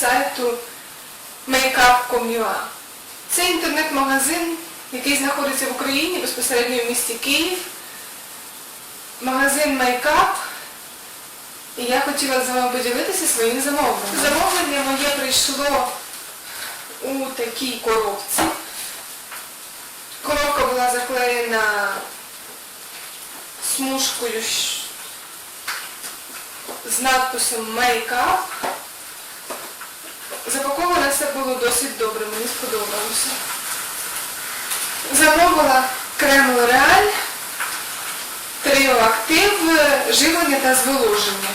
сайту makeup.com.ua. Це інтернет-магазин, який знаходиться в Україні, безпосередньо в місті Київ. Магазин Makeup. І я хотіла з вами поділитися своїм замовленням. Замовлення моє прийшло у такій коробці. Коробка була заклеєна смужкою з надписом Makeup. Запаковане все було досить добре, мені сподобалося. Замовила крем L'Oreal, Трио Актив, живлення та зволоження.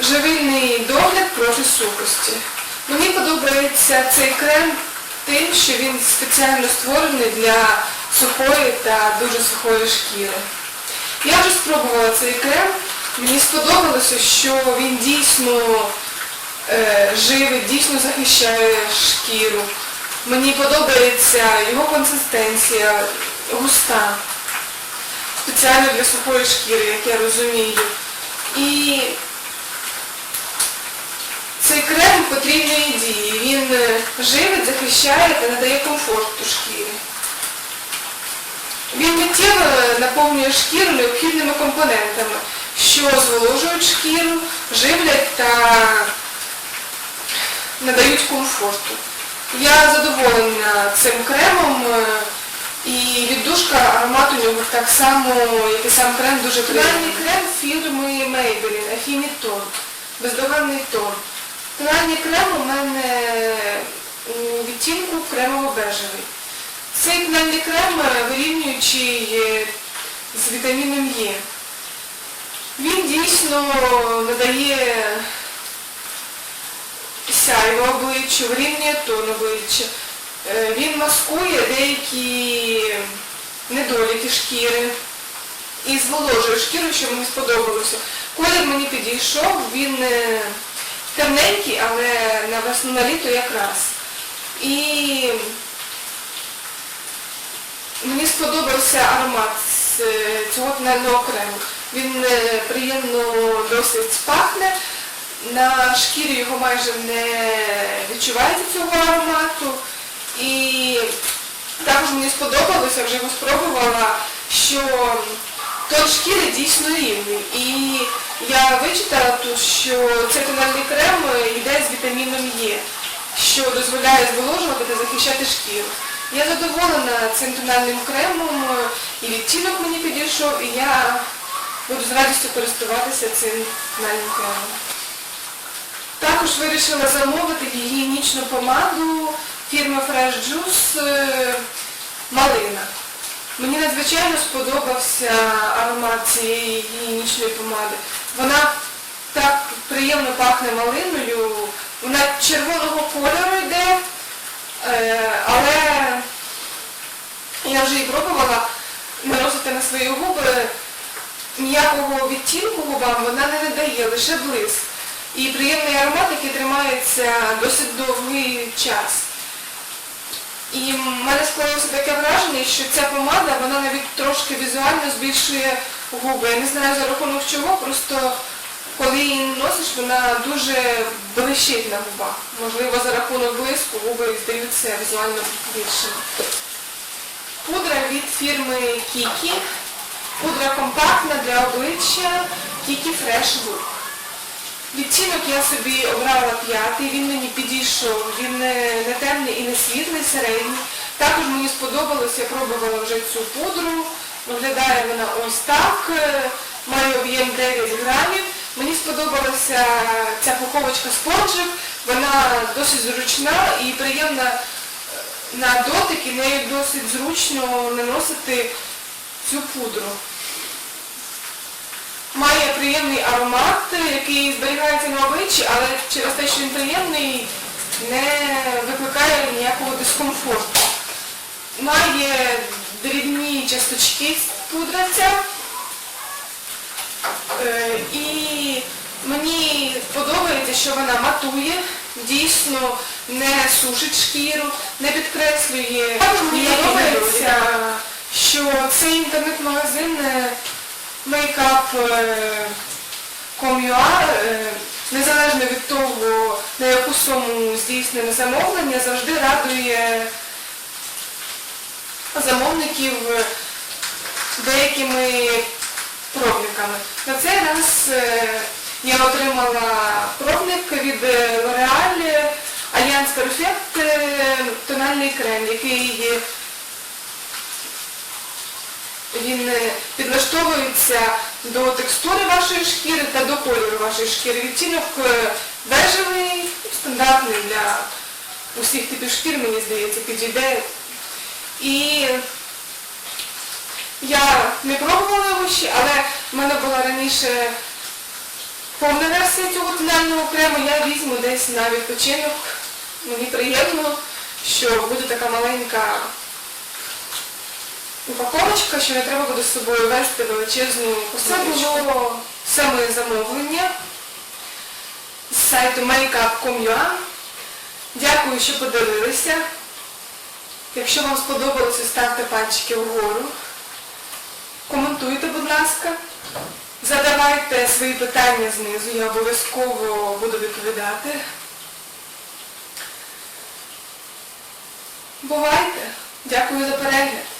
Живильний догляд проти сухості. Мені подобається цей крем тим, що він спеціально створений для сухої та дуже сухої шкіри. Я вже спробувала цей крем, мені сподобалося, що він дійсно е, живить, дійсно захищає шкіру. Мені подобається його консистенція густа, спеціально для сухої шкіри, як я розумію. І цей крем потрібної дії. Він е, живить, захищає та надає комфорту шкірі. Він миттєво наповнює шкіру необхідними компонентами, що зволожують шкіру, живлять та надають комфорту. Я задоволена цим кремом е, і віддушка аромат у нього так само, як і сам крем, дуже приємний. крем фірми Maybelline, Affinity бездоганний тон. Тональний крем у мене у відтінку кремово-бежевий. Цей тональний крем е, вирівнюючий е, з вітаміном Е. Дійсно надає сяйво обличчю, вирівнює тон обличчя. Е, Він маскує деякі недоліки шкіри і зволожує шкіру, що мені сподобалося. Колір мені підійшов, він е, темненький, але на весну на літо якраз. І мені сподобався аромат е, цього тонального крему. Він е, приємно досить пахне. На шкірі його майже не відчувається цього аромату. І також мені сподобалося, вже його спробувала, що тон шкіри дійсно рівний. І я вичитала тут, що цей тональний крем йде з вітаміном Е, що дозволяє зволожувати та захищати шкіру. Я задоволена цим тональним кремом, і відтінок мені підійшов, і я буду з радістю користуватися цим кремом. Також вирішила замовити гігієнічну помаду фірми Fresh Juice е, Малина. Мені надзвичайно сподобався аромат цієї гігієнічної помади. Вона так приємно пахне малиною, вона червоного кольору йде, е, але я вже її пробувала наносити на свої губи. Ніякого відтінку губам вона не надає, лише блиск. І приємний аромат, який тримається досить довгий час. І в мене склалося таке враження, що ця помада, вона навіть трошки візуально збільшує губи. Я не знаю за рахунок чого, просто коли її носиш, вона дуже блищить на губах. Можливо, за рахунок блиску губи здаються візуально більшими. Пудра від фірми Kiki. Пудра компактна для обличчя Kiki Fresh Look. Відтінок я собі обрала п'ятий, він мені підійшов, він не, темний і не світлий, середній. Також мені сподобалось, я пробувала вже цю пудру. Виглядає вона ось так, має об'єм 9 грамів. Мені сподобалася ця пуховочка спонжик, вона досить зручна і приємна е, на дотик, і нею досить зручно наносити цю пудру. Має приємний аромат, який зберігається на обличчі, але через те, що він приємний, не викликає ніякого дискомфорту. Має дрібні часточки пудра ця. Е, І мені подобається, що вона матує, дійсно не сушить шкіру, не підкреслює. Мені подобається, що цей інтернет-магазин е, makeup.com.ua е, незалежно від того, на яку суму здійснене замовлення, завжди радує замовників деякими пробниками. На цей раз е, я отримала пробник від е, L'Oreal Alliance Perfect е, тональний крем, який він е, підлаштовується до текстури вашої шкіри та до кольору вашої шкіри. Відтінок е, бежевий, стандартний для усіх типів шкір, мені здається, підійде. І я не пробувала його ще, але в мене була раніше повна версія цього тонального крему. Я візьму десь на відпочинок. Мені приємно, що буде така маленька упаковочка, що не треба буде з собою вести величезну Це було саме замовлення з сайту makeup.com.ua. Дякую, що подивилися. Якщо вам сподобалося, ставте пальчики вгору. Коментуйте, будь ласка. Задавайте свої питання знизу, я обов'язково буду відповідати. Бувайте! Дякую за перегляд!